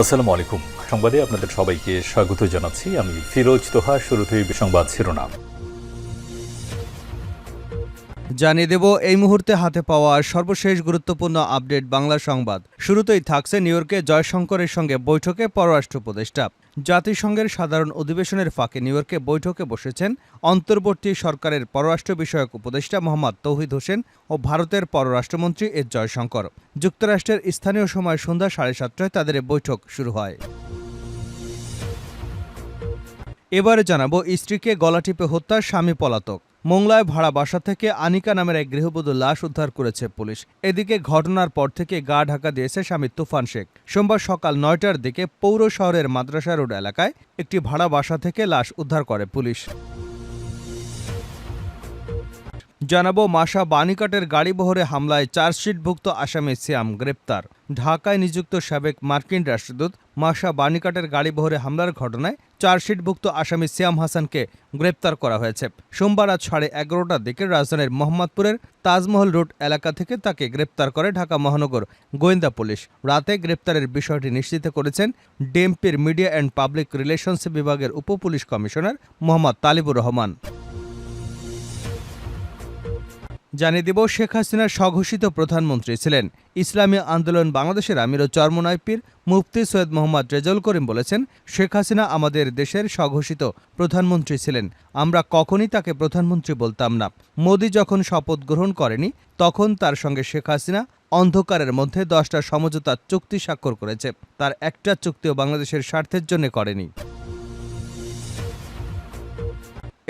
আসসালামু আলাইকুম সংবাদে আপনাদের সবাইকে স্বাগত জানাচ্ছি। আমি ফিরোজ তোহা, শুরুতেই সংবাদ শিরোনাম। জানিয়ে দেব, এই মুহূর্তে হাতে পাওয়া সর্বশেষ গুরুত্বপূর্ণ আপডেট বাংলা সংবাদ। শুরুতেই থাকছে নিউ ইয়র্কে জয়শঙ্করের সঙ্গে বৈঠকে পররাষ্ট্র উপদেষ্টা। জাতিসংঘের সাধারণ অধিবেশনের ফাঁকে নিউ ইয়র্কে বৈঠকে বসেছেন অন্তর্বর্তী সরকারের পররাষ্ট্র বিষয়ক উপদেষ্টা মোহাম্মদ তৌহিদ হোসেন ও ভারতের পররাষ্ট্রমন্ত্রী এস জয়শঙ্কর। যুক্তরাষ্ট্রের স্থানীয় সময় সন্ধ্যা সাড়ে সাতটায় তাদের বৈঠক শুরু হয়। এবারে জানাব স্ত্রীকে গলা টিপে হত্যা স্বামী পলাতক। মোংলায় ভাড়া বাসা থেকে আনিকা নামের এক গৃহবধূ লাশ উদ্ধার করেছে পুলিশ। এদিকে ঘটনার পর থেকে গা ঢাকা দিয়েছে স্বামী তুফান শেখ। সোমবার সকাল নয়টার দিকে পৌর শহরের মাদ্রাসা রোড এলাকায় একটি ভাড়া বাসা থেকে লাশ উদ্ধার করে পুলিশ। জানাব মাসা বানিকাটের গাড়িবহরে হামলায় চার্জশিটভুক্ত আসামি সিয়াম গ্রেপ্তার। ঢাকায় নিযুক্ত সাবেক মার্কিন রাষ্ট্রদূত মাসা বানিকাটের গাড়িবহরে হামলার ঘটনায় চার্জশিটভুক্ত আসামি সিয়াম হাসানকে গ্রেপ্তার করা হয়েছে। সোমবার রাত সাড়ে এগারোটার দিকে রাজধানীর মোহাম্মদপুরের তাজমহল রোড এলাকা থেকে তাকে গ্রেপ্তার করে ঢাকা মহানগর গোয়েন্দা পুলিশ। রাতে গ্রেপ্তারের বিষয়টি নিশ্চিত করেছেন ডেমপির মিডিয়া অ্যান্ড পাবলিক রিলেশনস বিভাগের উপপুলিশ কমিশনার মোহাম্মদ তালিবুর রহমান। জানিয়ে দিব, শেখ হাসিনার স্বঘোষিত প্রধানমন্ত্রী ছিলেন। ইসলামী আন্দোলন বাংলাদেশের আমির ও চরমনাইপির মুফতি সৈয়দ মোহাম্মদ রেজাউল করিম বলেছেন, শেখ হাসিনা আমাদের দেশের স্বঘোষিত প্রধানমন্ত্রী ছিলেন। আমরা কখনই তাকে প্রধানমন্ত্রী বলতাম না। মোদি যখন শপথ গ্রহণ করেনি, তখন তার সঙ্গে শেখ হাসিনা অন্ধকারের মধ্যে দশটা সমঝোতা চুক্তি স্বাক্ষর করেছে। তার একটা চুক্তিও বাংলাদেশের স্বার্থের জন্য করেনি।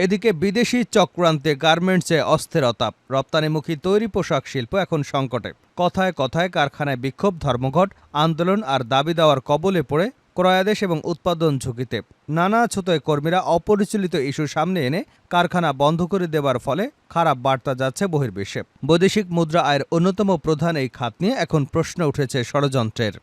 এদিকে বিদেশি চক্রান্তে গার্মেন্টসে অস্থিরতা। রপ্তানিমুখী তৈরি পোশাক শিল্প এখন সংকটে। কথায় কথায় কারখানায় বিক্ষোভ, ধর্মঘট, আন্দোলন আর দাবি দেওয়ার কবলে পড়ে ক্রয়াদেশ এবং উৎপাদন ঝুঁকিতে। নানা ছোতয় কর্মীরা অপরিচালিত ইস্যু সামনে এনে কারখানা বন্ধ করে দেওয়ার ফলে খারাপ বার্তা যাচ্ছে বহির্বিশ্বে। বৈদেশিক মুদ্রা আয়ের অন্যতম প্রধান এই খাত নিয়ে এখন প্রশ্ন উঠেছে ষড়যন্ত্রের।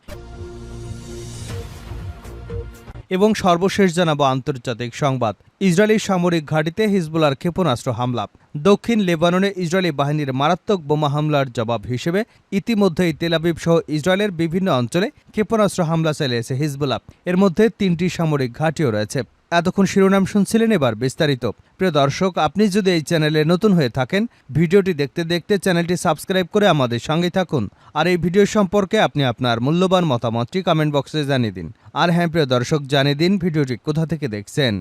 এবং সর্বশেষ জানাব আন্তর্জাতিক সংবাদ। ইসরায়েলি সামরিক ঘাঁটিতে হিজবুলার ক্ষেপণাস্ত্র হামলা। দক্ষিণ লেবাননে ইসরায়েলি বাহিনীর মারাত্মক বোমা হামলার জবাব হিসেবে ইতিমধ্যেই তেলাবিব সহ ইসরায়েলের বিভিন্ন অঞ্চলে ক্ষেপণাস্ত্র হামলা চালিয়েছে হিজবুলা এর মধ্যে তিনটি সামরিক ঘাঁটিও রয়েছে। এতক্ষণ শিরোনাম শুনছিলেন এবার বিস্তারিত। প্রিয় দর্শক, আপনি যদি এই চ্যানেলে নতুন হয়ে থাকেন, ভিডিওটি দেখতে দেখতে চ্যানেলটি সাবস্ক্রাইব করে আমাদের সঙ্গে থাকুন। আর এই ভিডিও সম্পর্কে আপনি আপনার মূল্যবান মতামতটি কমেন্ট বক্সে জানিয়ে দিন। আর হ্যাঁ প্রিয় দর্শক, জানিয়ে দিন ভিডিওটি কোথা থেকে দেখছেন।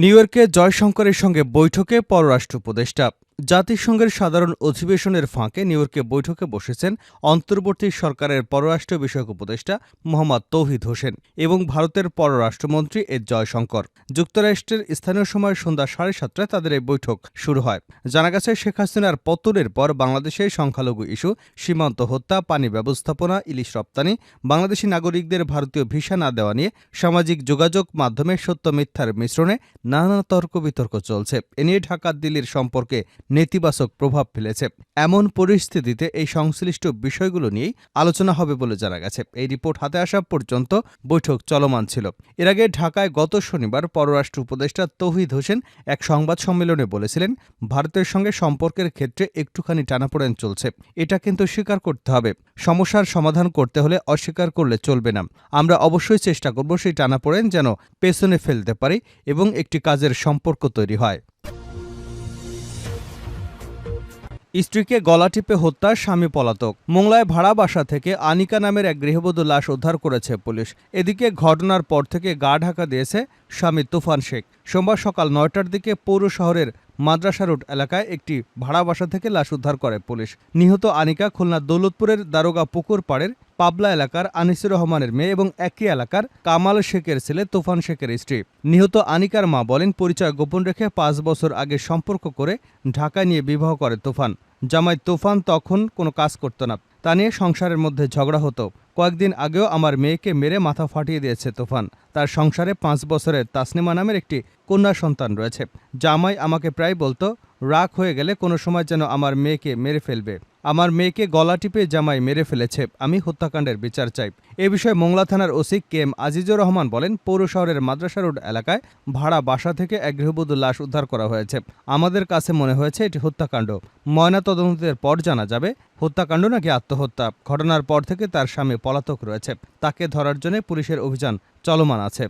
নিউ ইয়র্কে জয়শঙ্করের সঙ্গে বৈঠকে পররাষ্ট্র উপদেষ্টা জাতিসংঘের সাধারণ অধিবেশনের ফাঁকে নিউ ইয়র্কে বৈঠকে বসেছেন অন্তর্বর্তী সরকারের পররাষ্ট্র বিষয়ক উপদেষ্টা মোহাম্মদ তৌহিদ হোসেন এবং ভারতের পররাষ্ট্রমন্ত্রী এস জয়শঙ্কর। যুক্তরাষ্ট্রের স্থানীয় সময় সন্ধ্যা সাড়ে সাতটায় তাদের এই বৈঠক শুরু হয়। জানা গেছে, শেখ হাসিনার পতনের পর বাংলাদেশের সংখ্যালঘু ইস্যু, সীমান্ত হত্যা, পানি ব্যবস্থাপনা, ইলিশ রপ্তানি, বাংলাদেশি নাগরিকদের ভারতীয় ভিসা না দেওয়া নিয়ে সামাজিক যোগাযোগ মাধ্যমে সত্য মিথ্যার মিশ্রণে নানা তর্ক বিতর্ক চলছে। এ নিয়ে ঢাকা দিল্লির সম্পর্কে নেতিবাচক প্রভাব ফেলেছে। এমন পরিস্থিতিতে এই সংশ্লিষ্ট বিষয়গুলো নিয়েই আলোচনা হবে বলে জানা গেছে। এই রিপোর্ট হাতে আসা পর্যন্ত বৈঠক চলমান ছিল। এর আগে ঢাকায় গত শনিবার পররাষ্ট্র উপদেষ্টা তৌহিদ হোসেন এক সংবাদ সম্মেলনে বলেছিলেন, ভারতের সঙ্গে সম্পর্কের ক্ষেত্রে একটুখানি টানাপোড়েন চলছে। এটা কিন্তু স্বীকার করতে হবে। সমস্যার সমাধান করতে হলে অস্বীকার করলে চলবে না। আমরা অবশ্যই চেষ্টা করব সেই টানাপোড়েন যেন পেছনে ফেলতে পারি এবং একটি কাজের সম্পর্ক তৈরি হয়। স্ত্রীকে গলা টিপে হত্যার স্বামী পলাতক। মোংলায় ভাড়া বাসা থেকে আনিকা নামের এক গৃহবধূ লাশ উদ্ধার করেছে পুলিশ। এদিকে ঘটনার পর থেকে গা ঢাকা দিয়েছে স্বামী তুফান শেখ। সোমবার সকাল নয়টার দিকে পৌর শহরের মাদ্রাসা রোড এলাকায় একটি ভাড়া বাসা থেকে লাশ উদ্ধার করে পুলিশ। নিহত আনিকা খুলনা দৌলতপুরের দারোগা পুকুর পাড়ের পাবলা এলাকার আনিসুর রহমানের মেয়ে এবং একই এলাকার কামাল শেখের ছেলে তুফান শেখের স্ত্রী। নিহত আনিকার মা বলেন, পরিচয় গোপন রেখে পাঁচ বছর আগে সম্পর্ক করে ঢাকায় নিয়ে বিবাহ করে তুফান। জামাই তুফান তখন কোনো কাজ করত না। তা নিয়ে সংসারের মধ্যে ঝগড়া হতো। কয়েকদিন আগেও আমার মেয়েকে মেরে মাথা ফাটিয়ে দিয়েছে তুফান। তার সংসারে পাঁচ বছরের তাসনিমা নামের একটি কন্যা সন্তান রয়েছে। জামাই আমাকে প্রায় বলতো রাগ হয়ে গেলে কোনো সময় যেন আমার মেয়েকে মেরে ফেলবে। আমার মেয়েকে গলা টিপে জামাই মেরে ফেলেছে। আমি হত্যাকাণ্ডের বিচার চাই। এ বিষয়ে মোংলা থানার OC K M Azizur Rahman বলেন, পৌর শহরের মাদ্রাসা রোড এলাকায় ভাড়া বাসা থেকে এক গৃহবধূ লাশ উদ্ধার করা হয়েছে। আমাদের কাছে মনে হয়েছে এটি হত্যাকাণ্ড। ময়না তদন্তের পর জানা যাবে, হত্যাকাণ্ড নাকি আত্মহত্যা। ঘটনার পর থেকে তার স্বামী পলাতক রয়েছে। তাকে ধরার জন্য পুলিশের অভিযান চলমান আছে।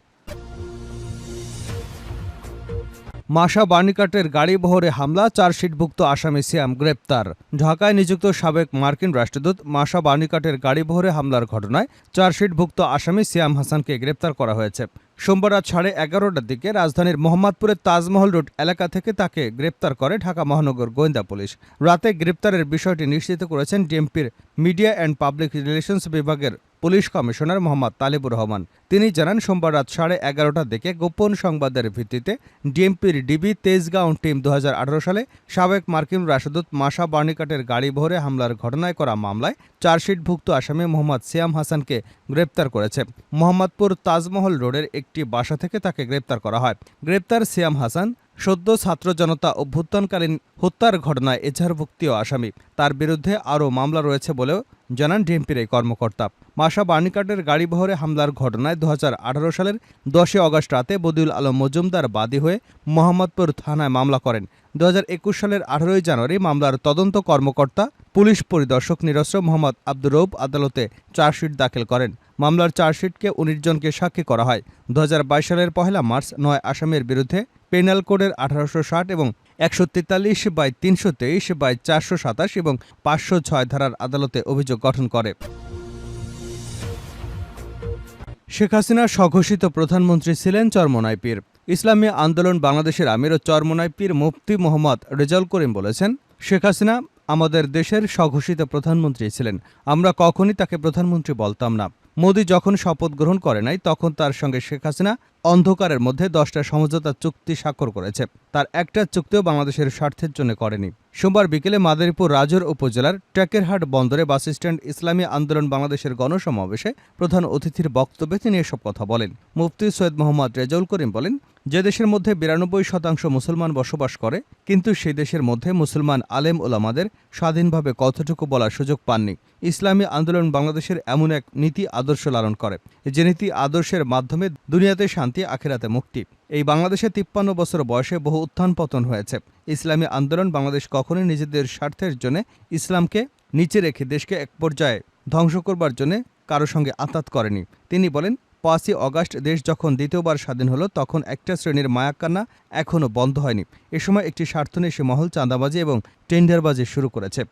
মাসা বার্নিকাটের গাড়ি বহরে হামলা, চার্জশিটভুক্ত আসামি সিয়াম গ্রেপ্তার। ঢাকায় নিযুক্ত সাবেক মার্কিন রাষ্ট্রদূত মাসা বার্নিকাটের গাড়ি বহরে হামলার ঘটনায় চার্জশিটভুক্ত আসামি সিয়াম হাসানকে গ্রেপ্তার করা হয়েছে। সোমবার রাত সাড়ে এগারোটার দিকে রাজধানীর মোহাম্মদপুরের তাজমহল রোড এলাকা থেকে তাকে গ্রেপ্তার করে ঢাকা মহানগর গোয়েন্দা পুলিশ। রাতে গ্রেপ্তারের বিষয়টি নিশ্চিত করেছেন ডিএমপির মিডিয়া অ্যান্ড পাবলিক রিলেশনস বিভাগের পুলিশ কমিশনার মোহাম্মদ তালিবুর রহমান। তিনি জানান, সোমবার রাত সাড়ে এগারোটার দিকে গোপন সংবাদের ভিত্তিতে ডিএমপির ডিবি তেজগাঁও টিম দুহাজার আঠারো সালে সাবেক মার্কিন রাষ্ট্রদূত মাসা বার্নিকাটের গাড়ি ভরে হামলার ঘটনায় করা মামলায় চার্জশিটভুক্ত আসামি মোহাম্মদ সিয়াম হাসানকে গ্রেপ্তার করেছে। মোহাম্মদপুর তাজমহল রোডের একটি বাসা থেকে তাকে গ্রেপ্তার করা হয়। গ্রেপ্তার সিয়াম হাসান, সদ্য ছাত্র জনতা অভ্যুত্থানকালীন হত্যার ঘটনায় এজাহারভুক্তিও আসামি। তার বিরুদ্ধে আরও মামলা রয়েছে বলেও জানান ডিএমপির এই কর্মকর্তা। মাসা বার্নিকাটের গাড়ি বহরে হামলার ঘটনায় দু হাজার আঠারো সালের দশই অগস্ট রাতে বদিউল আলম মজুমদার বাদী হয়ে মোহাম্মদপুর থানায় মামলা করেন। দুহাজার একুশ সালের আঠারোই জানুয়ারি মামলার তদন্ত কর্মকর্তা, পুলিশ পরিদর্শক নিরস্ত্র মোহাম্মদ আব্দুর রৌব আদালতে চার্জশিট দাখিল করেন। মামলার চার্জশিটকে উনিশ জনকে সাক্ষী করা হয়। দু হাজার বাইশ সালের পহেলা মার্চ নয় আসামের বিরুদ্ধে পেনাল কোডের আঠারোশো ষাট এবং একশো তেতাল্লিশ বাই তিনশো তেইশ বাই চারশো সাতাশ এবং পাঁচশো ছয় ধারার আদালতে অভিযোগ গঠন করে। শেখ হাসিনা স্বঘোষিত প্রধানমন্ত্রী ছিলেন চরমনাই পীর ইসলামী আন্দোলন বাংলাদেশের আমির ও চরমনাই পীর মুফতি মোহাম্মদ রেজাল করিম বলেছেন, শেখ হাসিনা আমাদের দেশের স্বঘোষিত প্রধানমন্ত্রী ছিলেন। আমরা কখনই তাকে প্রধানমন্ত্রী বলতাম না। মোদি যখন শপথ গ্রহণ করে নাই, তখন তার সঙ্গে শেখ হাসিনা অন্ধকারের মধ্যে দশটা সমঝোতা চুক্তি স্বাক্ষর করেছে। তার একটা চুক্তিও বাংলাদেশের স্বার্থের জন্য করেনি। সোমবার বিকেলে মাদারীপুর রাজর উপজেলার টেকেরহাট বন্দরে বাস স্ট্যান্ড ইসলামী আন্দোলন বাংলাদেশের গণসমাবেশে প্রধান অতিথির বক্তব্যে তিনি এসব কথা বলেন। মুফতি সৈয়দ মোহাম্মদ রেজাউল করিম বলেন, যে দেশের মধ্যে বিরানব্বই শতাংশ মুসলমান বসবাস করে, কিন্তু সেই দেশের মধ্যে মুসলমান আলেম ওলামাদের স্বাধীনভাবে কতটুকু বলার সুযোগ পাননি। ইসলামী আন্দোলন বাংলাদেশের এমন এক নীতি আদর্শ লালন করে, যে নীতি আদর্শের মাধ্যমে দুনিয়াতে শান্তি, আখেরাতে মুক্তি। এই বাংলাদেশে তিপ্পান্ন বছর বয়সে বহু উত্থান পতন হয়েছে। ইসলামী আন্দোলন বাংলাদেশ কখনোই নিজেদের স্বার্থের জন্য ইসলামকে নিচে রেখে দেশকে এক পর্যায়ে ধ্বংস করবার জন্য কারও সঙ্গে আতাত করেনি। তিনি বলেন, পাঁচই অগাস্ট দেশ যখন দ্বিতীয়বার স্বাধীন হলো, তখন একটা শ্রেণির মায়াকান্না এখনও বন্ধ হয়নি। এ সময় একটি স্বার্থন্বেষী মহল চাঁদাবাজি এবং টেন্ডারবাজি শুরু করেছে।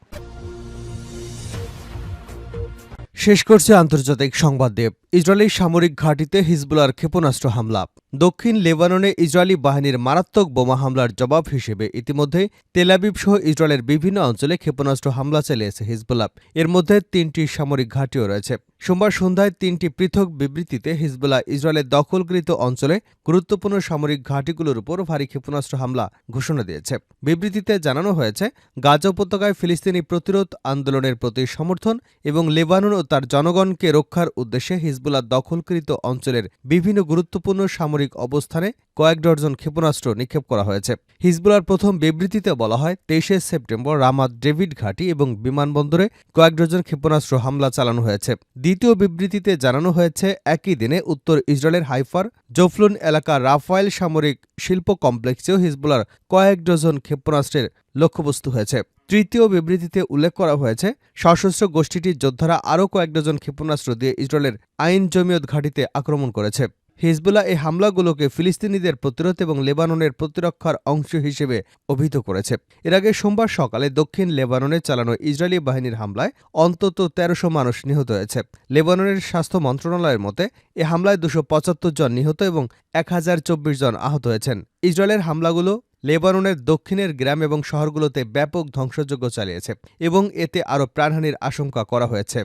শেষ করছে আন্তর্জাতিক সংবাদ দেব। ইসরায়েলি সামরিক ঘাঁটিতে হিজবুলার ক্ষেপণাস্ত্র হামলা। দক্ষিণ লেবাননে ইসরায়েলি বাহিনীর মারাত্মক বোমা হামলার জবাব হিসেবে ইতিমধ্যে তেলাবিব সহ ইসরায়েলের বিভিন্ন অঞ্চলে ক্ষেপণাস্ত্র হামলা চালিয়েছে হিজবুল্লাহ। এর মধ্যে তিনটি সামরিক ঘাঁটিও রয়েছে। সোমবার সন্ধ্যায় তিনটি পৃথক বিবৃতিতে হিজবুল্লাহ ইসরায়েলের দখলকৃত অঞ্চলে গুরুত্বপূর্ণ সামরিক ঘাঁটিগুলোর উপর ভারী ক্ষেপণাস্ত্র হামলা ঘোষণা দিয়েছে। বিবৃতিতে জানানো হয়েছে, গাজা উপত্যকায় ফিলিস্তিনি প্রতিরোধ আন্দোলনের প্রতি সমর্থন এবং লেবানন ও তার জনগণকে রক্ষার উদ্দেশ্যে হিজবুল্লাহ দখলকৃত অঞ্চলের বিভিন্ন গুরুত্বপূর্ণ সামরিক অবস্থানে কয়েক ডজন ক্ষেপণাস্ত্র নিক্ষেপ করা হয়েছে। হিজবুলার প্রথম বিবৃতিতে বলা হয়, তেইশে সেপ্টেম্বর রামাত ডেভিড ঘাঁটি এবং বিমানবন্দরে কয়েক ডজন ক্ষেপণাস্ত্র হামলা চালানো হয়েছে। দ্বিতীয় বিবৃতিতে জানানো হয়েছে, একই দিনে উত্তর ইসরায়েলের হাইফার জফলুন এলাকা রাফায়েল সামরিক শিল্প কমপ্লেক্সেও হিজবুলার কয়েক ডজন ক্ষেপণাস্ত্রের লক্ষ্যবস্তু হয়েছে। তৃতীয় বিবৃতিতে উল্লেখ করা হয়েছে, সশস্ত্র গোষ্ঠীটির যোদ্ধারা আরও কয়েক ডজন ক্ষেপণাস্ত্র দিয়ে ইসরায়েলের আইন জমিয়ত ঘাঁটিতে আক্রমণ করেছে। হিজবুল্লাহ এই হামলাগুলোকে ফিলিস্তিনিদের প্রতিরোধ এবং লেবাননের প্রতিরক্ষার অংশ হিসেবে অভিহিত করেছে। এর আগে সোমবার সকালে দক্ষিণ লেবাননে চালানো ইসরায়েলি বাহিনীর হামলায় অন্তত তেরোশো মানুষ নিহত হয়েছে। লেবাননের স্বাস্থ্য মন্ত্রণালয়ের মতে, এ হামলায় দুশো পঁচাত্তর জন নিহত এবং এক হাজার চব্বিশ জন আহত হয়েছেন। ইসরায়েলের হামলাগুলো লেবাননের দক্ষিণের গ্রাম এবং শহরগুলোতে ব্যাপক ধ্বংসযজ্ঞ চালিয়েছে এবং এতে আরও প্রাণহানির আশঙ্কা করা হয়েছে।